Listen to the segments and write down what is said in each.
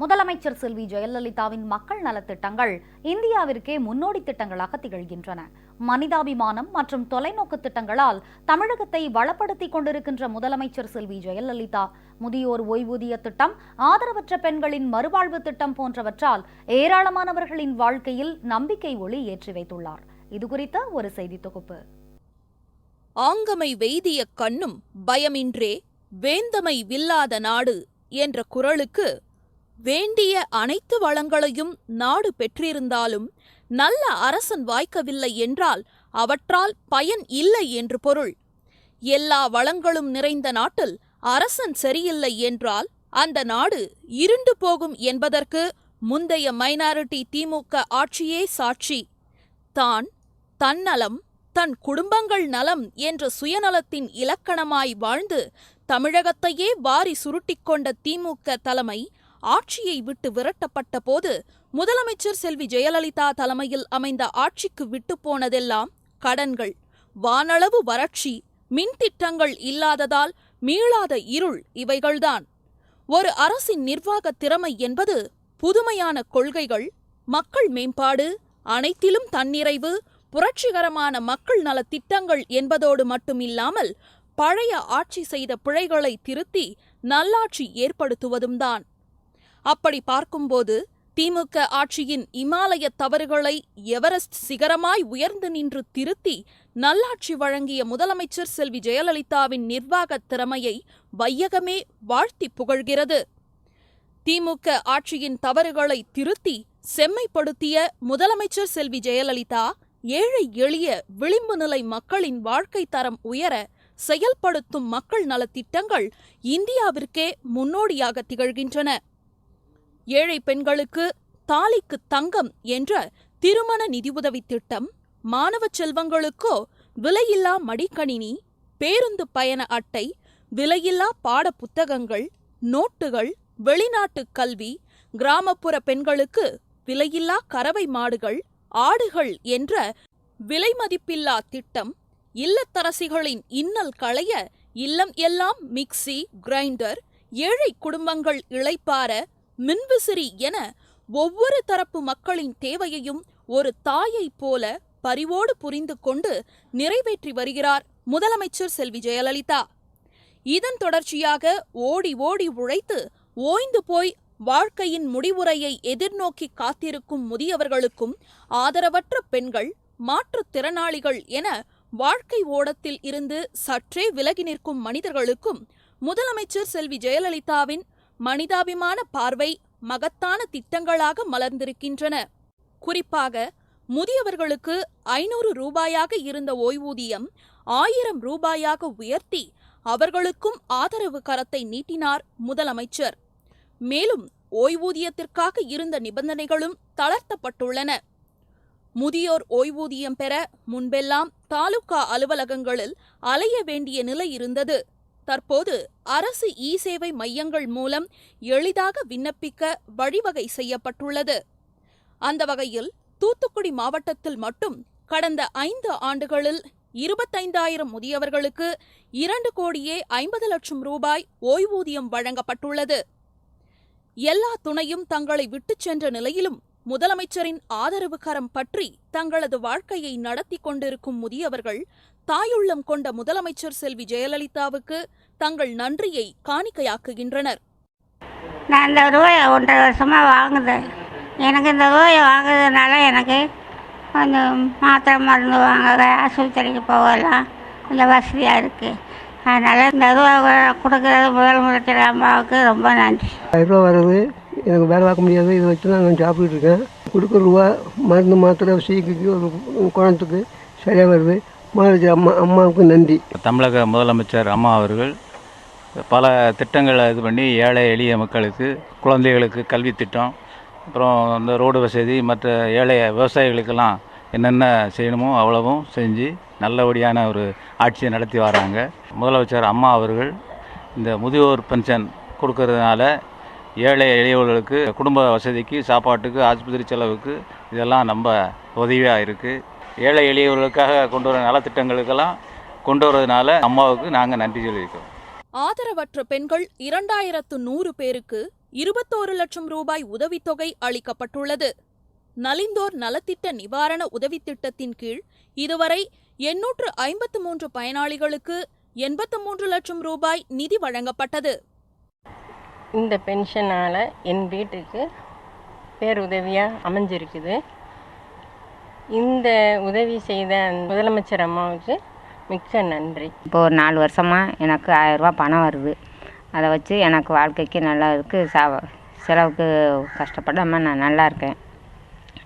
முதலமைச்சர் செல்வி ஜெயலலிதாவின் மக்கள் நலத்திட்டங்கள் இந்தியாவிற்கே முன்னோடி திட்டங்களாக திகழ்கின்றன. மனிதாபிமானம் மற்றும் தொலைநோக்கு திட்டங்களால் தமிழகத்தை வளப்படுத்திக் கொண்டிருக்கின்ற முதலமைச்சர் செல்வி ஜெயலலிதா முதியோர் ஓய்வூதிய திட்டம் ஆதரவற்ற பெண்களின் மறுவாழ்வு திட்டம் போன்றவற்றால் ஏராளமானவர்களின் வாழ்க்கையில் நம்பிக்கை ஒளி ஏற்றி வைத்துள்ளார். இதுகுறித்த ஒரு செய்தி தொகுப்பு. ஆங்கமை வெய்திய கண்ணும் பயமின்றே வேந்தமை வில்லாத நாடு என்ற குரலுக்கு வேண்டிய அனைத்து வளங்களையும் நாடு பெற்றிருந்தாலும் நல்ல அரசன் வாய்க்கவில்லை என்றால் அவற்றால் பயன் இல்லை என்று பொருள். எல்லா வளங்களும் நிறைந்த நாட்டில் அரசன் சரியில்லை என்றால் அந்த நாடு இருண்டு போகும் என்பதற்கு முந்தைய மைனாரிட்டி திமுக ஆட்சியே சாட்சி. தான் தன்னலம் தன் குடும்பங்கள் நலம் என்ற சுயநலத்தின் இலக்கணமாய் வாழ்ந்து தமிழகத்தையே வாரி சுருட்டிக் கொண்ட திமுக தலைமை ஆட்சியை விட்டு விரட்டப்பட்ட போது முதலமைச்சர் செல்வி ஜெயலலிதா தலைமையில் அமைந்த ஆட்சிக்கு விட்டு போனதெல்லாம் கடன்கள். வானளவு வறட்சி மின்திட்டங்கள் இல்லாததால் மீளாத இருள் இவைகள்தான். ஒரு அரசின் நிர்வாக திறமை என்பது புதுமையான கொள்கைகள் மக்கள் மேம்பாடு அனைத்திலும் தன்னிறைவு புரட்சிகரமான மக்கள் நல திட்டங்கள் என்பதோடு மட்டுமில்லாமல் பழைய ஆட்சி செய்த பிழைகளை திருத்தி நல்லாட்சி ஏற்படுத்துவதும் தான் அப்படி பார்க்கும்போது திமுக ஆட்சியின் இமாலய தவறுகளை எவரெஸ்ட் சிகரமாய் உயர்ந்து நின்று திருத்தி நல்லாட்சி வழங்கிய முதலமைச்சர் செல்வி ஜெயலலிதாவின் நிர்வாகத் திறமையை வையகமே வாழ்த்தி புகழ்கிறது. திமுக ஆட்சியின் தவறுகளை திருத்தி செம்மைப்படுத்திய முதலமைச்சர் செல்வி ஜெயலலிதா ஏழை எளிய விளிம்பு நிலை மக்களின் வாழ்க்கை தரம் உயர செயல்படுத்தும் மக்கள் நலத்திட்டங்கள் இந்தியாவிற்கே முன்னோடியாக திகழ்கின்றன. ஏழை பெண்களுக்கு தாலிக்கு தங்கம் என்ற திருமண நிதியுதவி திட்டம் மாணவ செல்வங்களுக்கோ விலையில்லா மடிக்கணினி பேருந்து பயண அட்டை விலையில்லா பாட புத்தகங்கள் நோட்டுகள் வெளிநாட்டு கல்வி கிராமப்புற பெண்களுக்கு விலையில்லா கறவை மாடுகள் ஆடுகள் என்ற விலைமதிப்பில்லா திட்டம் இல்லத்தரசிகளின் இன்னல் களைய இல்லம் எல்லாம் மிக்சி கிரைண்டர் ஏழை குடும்பங்கள் இழைப்பார மின்விசிறி என ஒவ்வொரு தரப்பு மக்களின் தேவையையும் ஒரு தாயைப் போல பரிவோடு புரிந்து கொண்டு நிறைவேற்றி வருகிறார் முதலமைச்சர் செல்வி ஜெயலலிதா. இதன் தொடர்ச்சியாக ஓடி ஓடி உழைத்து ஓய்ந்து போய் வாழ்க்கையின் முடிவுரையை எதிர்நோக்கி காத்திருக்கும் முதியவர்களுக்கும் ஆதரவற்ற பெண்கள் மாற்றுத்திறனாளிகள் என வாழ்க்கை ஓடத்தில் இருந்து சற்றே விலகி நிற்கும் மனிதர்களுக்கும் முதலமைச்சர் செல்வி ஜெயலலிதாவின் மனிதாபிமான பார்வை மகத்தான திட்டங்களாக மலர்ந்திருக்கின்றன. குறிப்பாக முதியவர்களுக்கு ஐநூறு ரூபாயாக இருந்த ஓய்வூதியம் ஆயிரம் ரூபாயாக உயர்த்தி அவர்களுக்கும் ஆதரவு கரத்தை நீட்டினார் முதலமைச்சர். மேலும் ஓய்வூதியத்திற்காக இருந்த நிபந்தனைகளும் தளர்த்தப்பட்டுள்ளன. முதியோர் ஓய்வூதியம் பெற முன்பெல்லாம் தாலுகா அலுவலகங்களில் அலைய வேண்டிய நிலை இருந்தது. தற்போது அரசு இ சேவை மையங்கள் மூலம் எளிதாக விண்ணப்பிக்க வழிவகை செய்யப்பட்டுள்ளது. அந்த வகையில் தூத்துக்குடி மாவட்டத்தில் மட்டும் கடந்த ஐந்து ஆண்டுகளில் இருபத்தைந்தாயிரம் முதியவர்களுக்கு இரண்டு கோடியே ஐம்பது லட்சம் ரூபாய் ஓய்வூதியம் வழங்கப்பட்டுள்ளது. எல்லா துணையும் தங்களை விட்டுச் சென்ற நிலையிலும் முதலமைச்சரின் ஆதரவு கரம் பற்றி தங்களது வாழ்க்கையை நடத்தி கொண்டிருக்கும் முதியவர்கள் தாயுள்ளம் கொண்ட முதலமைச்சர் செல்வி ஜெயலலிதாவுக்கு தங்கள் நன்றியை காணிக்கையாக்குகின்றனர். நான் இந்த ரூபாயை ஒன்றரை வருஷமாக வாங்குதேன் எனக்கு இந்த ரூபாயை வாங்குறதுனால எனக்கு கொஞ்சம் மாத்திரை மருந்து வாங்க ஆஸ்பத்திரிக்கு போகலாம். கொஞ்சம் வசதியாக இருக்குது அதனால் இந்த ரூபா கொடுக்குறது முதலமைச்சர் அம்மாவுக்கு ரொம்ப நன்றி. ரூபா வருது? எனக்கு வேலை பார்க்க முடியாது. இதை வச்சு தான் நான் சாப்பிட்டுட்டு இருக்கேன். கொடுக்குற ரூபா மருந்து மாத்திரை சீக்கிக்கு ஒரு குழந்தைக்கு சரியாக வருது. முதலமைச்சர் அம்மா அம்மாவுக்கு நன்றி. தமிழக முதலமைச்சர் அம்மா அவர்கள் பல திட்டங்களை இது பண்ணி ஏழை எளிய மக்களுக்கு குழந்தைகளுக்கு கல்வி திட்டம் அப்புறம் இந்த ரோடு வசதி மற்ற ஏழை விவசாயிகளுக்கெல்லாம் என்னென்ன செய்யணுமோ அவ்வளவும் செஞ்சு நல்லபடியான ஒரு ஆட்சியை நடத்தி வராங்க. முதலமைச்சர் அம்மா அவர்கள் இந்த முதியோர் பென்ஷன் கொடுக்கறதுனால ஏழை எளியவர்களுக்கு குடும்ப வசதிக்கு சாப்பாட்டுக்கு ஆஸ்பத்திரி செலவுக்கு இதெல்லாம் ரொம்ப உதவியாக இருக்குது ஏழை எளியவர்களுக்காக கொண்டு வர நலத்திட்டங்களுக்கெல்லாம் கொண்டு வரதுனால அம்மாவுக்கு நாங்கள் நன்றி சொல்லியிருக்கோம். ஆதரவற்ற பெண்கள் இரண்டாயிரத்து நூறு பேருக்கு இருபத்தோரு லட்சம் ரூபாய் உதவித்தொகை அளிக்கப்பட்டுள்ளது. நலிந்தோர் நலத்திட்ட நிவாரண உதவித் திட்டத்தின் கீழ் இதுவரை எண்ணூற்று ஐம்பத்து மூன்று பயனாளிகளுக்கு எண்பத்து மூன்று லட்சம் ரூபாய் நிதி வழங்கப்பட்டது. இந்த பென்ஷனால் என் வீட்டுக்கு பேருதவியாக அமைஞ்சிருக்குது. இந்த உதவி செய்த முதலமைச்சர் அம்மாவுக்கு மிக்க நன்றி. இப்போ ஒரு நாலு வருஷமாக எனக்கு ஆயரூபா பணம் வருது. அதை வச்சு எனக்கு வாழ்க்கைக்கு நல்லா இருக்கு. சாவ செலவுக்கு கஷ்டப்படாமல் நான் நல்லா இருக்கேன்.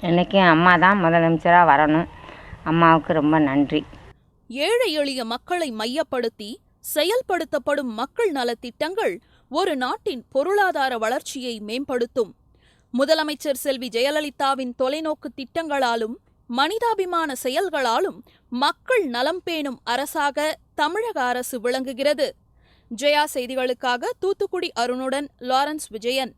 என்றைக்கும் அம்மா தான் முதலமைச்சராக வரணும். அம்மாவுக்கு ரொம்ப நன்றி. ஏழை எளிய மக்களை மையப்படுத்தி செயல்படுத்தப்படும் மக்கள் நலத்திட்டங்கள் ஒரு நாட்டின் பொருளாதார வளர்ச்சியை மேம்படுத்தும். முதலமைச்சர் செல்வி ஜெயலலிதாவின் தொலைநோக்கு திட்டங்களாலும் மனிதாபிமான செயல்களாலும் மக்கள் நலம் பேணும் அரசாக தமிழக அரசு விளங்குகிறது. ஜெயா செய்திகளுக்காக தூத்துக்குடி அருணுடன் லாரன்ஸ் விஜயன்.